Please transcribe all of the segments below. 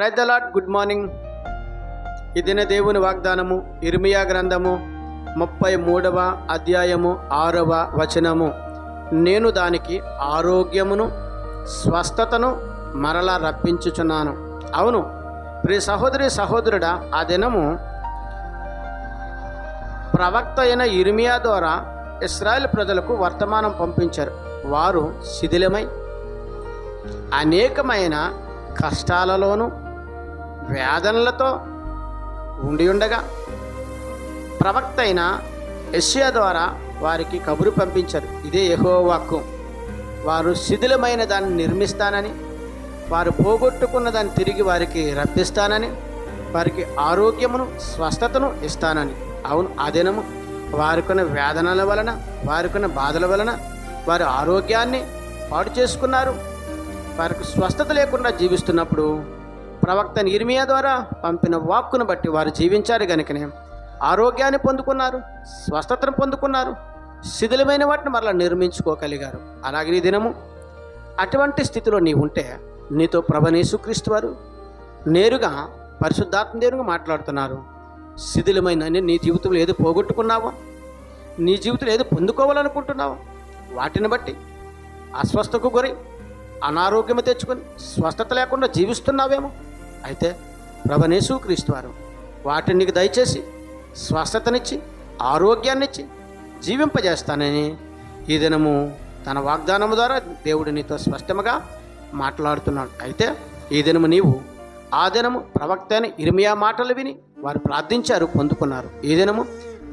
Praise the Lord good morning ఇదిన దేవుని వాగ్దానము ఇర్మియా గ్రంథము ముప్పై మూడవ అధ్యాయము ఆరవ వచనము. నేను దానికి ఆరోగ్యమును స్వస్థతను మరలా రప్పించుచున్నాను. అవును ప్రియ సహోదరి సహోదరుడా ఆ దినము ప్రవక్త అయిన ఇర్మియా ద్వారా ఇస్రాయల్ ప్రజలకు వర్తమానం పంపించారు. వారు శిథిలమై అనేకమైన కష్టాలలోనూ వేదనలతో ఉండి ఉండగా ప్రవక్త అయిన యెషయా ద్వారా వారికి కబురు పంపించారు. ఇదే యహో వాక్కు వారు శిథిలమైన దాన్ని నిర్మిస్తానని వారు పోగొట్టుకున్న దాన్ని తిరిగి వారికి రప్పిస్తానని వారికి ఆరోగ్యమును స్వస్థతను ఇస్తానని. అవును ఆ దినము వారికున్న వేదనల వలన వారికున్న బాధల వలన వారి ఆరోగ్యాన్ని పాడు చేసుకున్నారు. వారికి స్వస్థత లేకుండా జీవిస్తున్నప్పుడు ప్రవక్త నిర్మియా ద్వారా పంపిన వాక్కును బట్టి వారు జీవించారు కనుకనే ఆరోగ్యాన్ని పొందుకున్నారు స్వస్థతను పొందుకున్నారు శిథిలమైన వాటిని మరలా నిర్మించుకోగలిగారు. అలాగే ఈ దినము అటువంటి స్థితిలో నీ ఉంటే నీతో ప్రభనేసుక్రీస్తు వారు నేరుగా పరిశుద్ధాత్మ దేవునిగా మాట్లాడుతున్నారు. శిథిలమైన నీ- జీవితంలో ఏది పోగొట్టుకున్నావో నీ జీవితంలో ఏది పొందుకోవాలనుకుంటున్నావో వాటిని బట్టి అస్వస్థకు గురి అనారోగ్యం తెచ్చుకొని స్వస్థత లేకుండా జీవిస్తున్నావేమో అయితే ప్రభనేసు క్రీస్తు వారు వాటిని నీకు దయచేసి స్వస్థతనిచ్చి ఆరోగ్యాన్నిచ్చి జీవింపజేస్తానని ఈ దినము తన వాగ్దానము ద్వారా దేవుడు నీతో స్పష్టముగా మాట్లాడుతున్నాడు. అయితే ఈ దినము నీవు ఆ దినము ప్రవక్త అయిన ఇరిమియా మాటలు విని వారు ప్రార్థించారు పొందుకున్నారు. ఈ దినము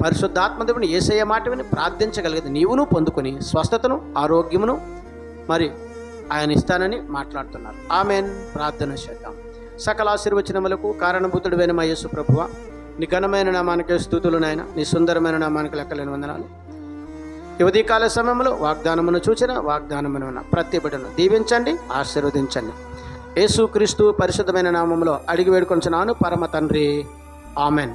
పరిశుద్ధాత్మదేవుని ఏసయ్య మాట విని ప్రార్థించగలిగితే నీవును పొందుకొని స్వస్థతను ఆరోగ్యమును మరి ఆయన ఇస్తానని మాట్లాడుతున్నారు. ఆమెన్. ప్రార్థన చేద్దాం. సకల ఆశీర్వచనములకు కారణభూతుడు మా యేసు ప్రభువ నీ ఘనమైన నామానికి స్థుతులు నాయన నీ సుందరమైన నామానికి లెక్కలేని వందనాలు. యువతి కాల సమయంలో వాగ్దానమును చూచిన వాగ్దానమును ఉన్న ప్రతి బిడ్డను దీవించండి ఆశీర్వదించండి. యేసుక్రీస్తు పరిశుద్ధమైన నామంలో అడిగి వేడుకొంచున్నాను పరమ తండ్రి. ఆమెన్.